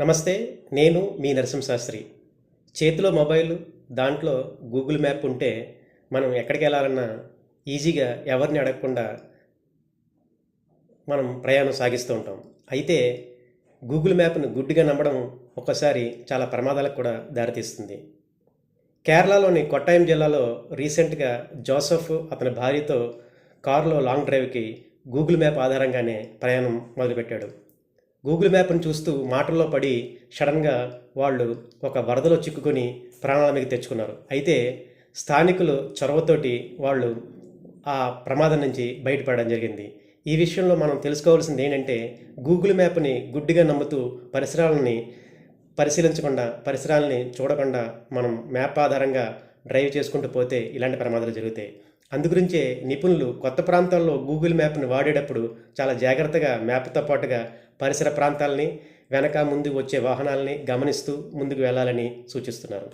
నమస్తే నేను మీ నరసింహశాస్త్రి. చేతిలో మొబైల్ దాంట్లో గూగుల్ మ్యాప్ ఉంటే మనం ఎక్కడికి వెళ్ళాలన్నా ఈజీగా ఎవరిని అడగకుండా మనం ప్రయాణం సాగిస్తూ ఉంటాం. అయితే గూగుల్ మ్యాప్ను గుడ్డిగా నమ్మడం ఒక్కసారి చాలా ప్రమాదాలకు కూడా దారితీస్తుంది. కేరళలోని కొట్టాయం జిల్లాలో రీసెంట్గా జోసఫ్ అతని భార్యతో కారులో లాంగ్ డ్రైవ్కి గూగుల్ మ్యాప్ ఆధారంగానే ప్రయాణం మొదలుపెట్టాడు. గూగుల్ మ్యాప్ను చూస్తూ మాటల్లో పడి సడన్గా వాళ్ళు ఒక వరదలో చిక్కుకొని ప్రాణాల మీద తెచ్చుకున్నారు. అయితే స్థానికులు చొరవతోటి వాళ్ళు ఆ ప్రమాదం నుంచి బయటపడడం జరిగింది. ఈ విషయంలో మనం తెలుసుకోవాల్సింది ఏంటంటే గూగుల్ మ్యాప్ని గుడ్డిగా నమ్ముతూ పరిసరాలని పరిశీలించకుండా పరిసరాలని చూడకుండా మనం మ్యాప్ ఆధారంగా డ్రైవ్ చేసుకుంటూ పోతే ఇలాంటి ప్రమాదాలు జరుగుతాయి. అందుగురించే నిపుణులు కొత్త ప్రాంతాల్లో గూగుల్ మ్యాప్ని వాడేటప్పుడు చాలా జాగ్రత్తగా మ్యాప్తో పాటుగా పరిసర ప్రాంతాలని వెనక ముందు వచ్చే వాహనాలని గమనిస్తూ ముందుకు వెళ్ళాలని సూచిస్తున్నారు.